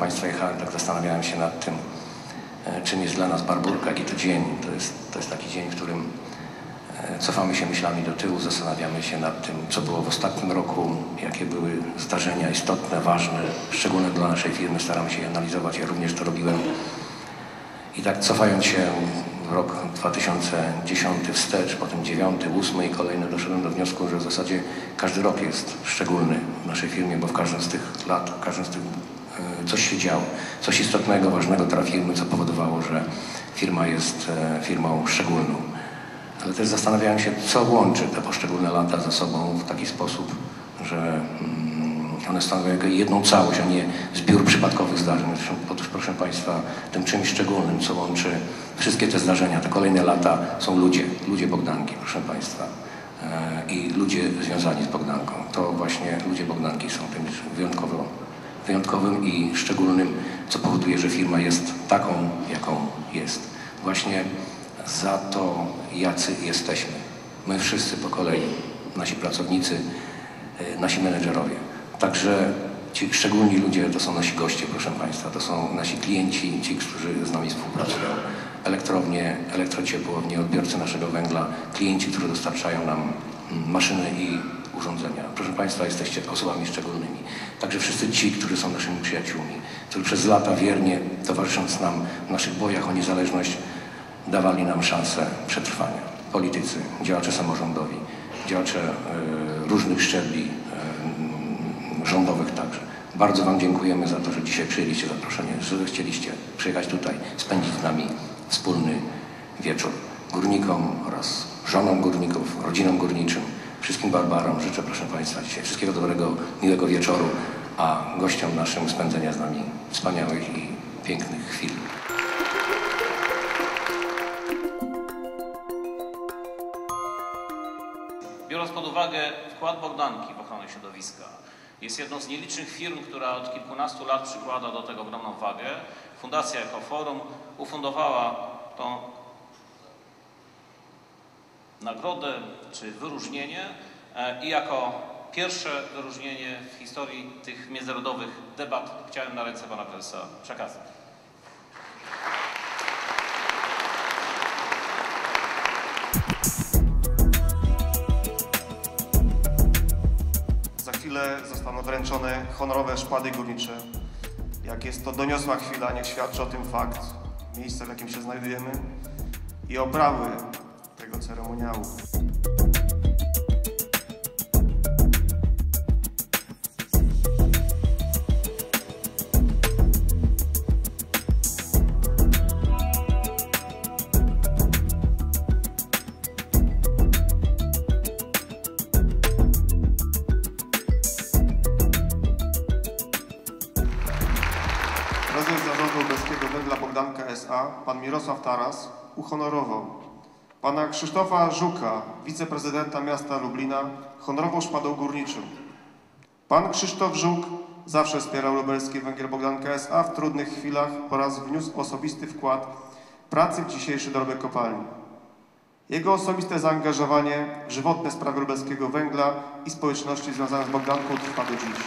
Państwa jechałem, tak zastanawiałem się nad tym, e, czym jest dla nas Barburka, jaki to dzień. To jest, to jest taki dzień, w którym e, cofamy się myślami do tyłu, zastanawiamy się nad tym, co było w ostatnim roku, jakie były zdarzenia istotne, ważne, szczególne dla naszej firmy. Staramy się je analizować, ja również to robiłem. I tak cofając się w rok 2010 wstecz, potem 9, 8 i kolejne doszedłem do wniosku, że w zasadzie każdy rok jest szczególny w naszej firmie, bo w każdym z tych lat, w każdym z tych coś się działo, coś istotnego, ważnego dla firmy, co powodowało, że firma jest e, firmą szczególną. Ale też zastanawiałem się, co łączy te poszczególne lata ze sobą w taki sposób, że mm, one stanowią jedną całość, a nie zbiór przypadkowych zdarzeń. Otóż, proszę Państwa, tym czymś szczególnym, co łączy wszystkie te zdarzenia, te kolejne lata, są ludzie, ludzie Bogdanki, proszę Państwa. E, I ludzie związani z Bogdanką. To właśnie ludzie Bogdanki są tym wyjątkowo, wyjątkowym i szczególnym, co powoduje, że firma jest taką, jaką jest. Właśnie za to, jacy jesteśmy. My wszyscy po kolei, nasi pracownicy, e, nasi menedżerowie. Także ci szczególni ludzie to są nasi goście, proszę Państwa, to są nasi klienci, ci, którzy z nami współpracują. Elektrownie, elektrociepłownie, odbiorcy naszego węgla, klienci, którzy dostarczają nam mm, maszyny i urządzenia. Proszę Państwa, jesteście osobami szczególnymi. Także wszyscy ci, którzy są naszymi przyjaciółmi, którzy przez lata wiernie towarzysząc nam w naszych bojach o niezależność, dawali nam szansę przetrwania. Politycy, działacze samorządowi, działacze y, różnych szczebli, y, rządowych także. Bardzo Wam dziękujemy za to, że dzisiaj przyjęliście zaproszenie, że chcieliście przyjechać tutaj, spędzić z nami wspólny wieczór. Górnikom oraz żonom górników, rodzinom górniczym, wszystkim barbarom życzę, proszę Państwa, dzisiaj wszystkiego dobrego, miłego wieczoru, a gościom naszym spędzenia z nami wspaniałych i pięknych chwil. Biorąc pod uwagę wkład Bogdanki w ochronę środowiska, jest jedną z nielicznych firm, która od kilkunastu lat przykłada do tego ogromną wagę. Fundacja Ekoforum ufundowała tą nagrodę czy wyróżnienie e, i jako pierwsze wyróżnienie w historii tych międzynarodowych debat chciałem na ręce pana prezesa przekazać. Za chwilę zostaną wręczone honorowe szpady górnicze. Jak jest to doniosła chwila, niech świadczy o tym fakt, miejsce w jakim się znajdujemy i oprawy ceremoniału. Prezes Zarządu Lubelskiego Węgla Bogdanka S.A. pan Mirosław Taras uhonorował pana Krzysztofa Żuka, wiceprezydenta miasta Lublina, honorową szpadą górniczą. Pan Krzysztof Żuk zawsze wspierał Lubelski Węgiel Bogdanka S.A. w trudnych chwilach oraz wniósł osobisty wkład pracy w dzisiejszy dorobek kopalni. Jego osobiste zaangażowanie w żywotne sprawy lubelskiego węgla i społeczności związane z Bogdanką trwa do dziś.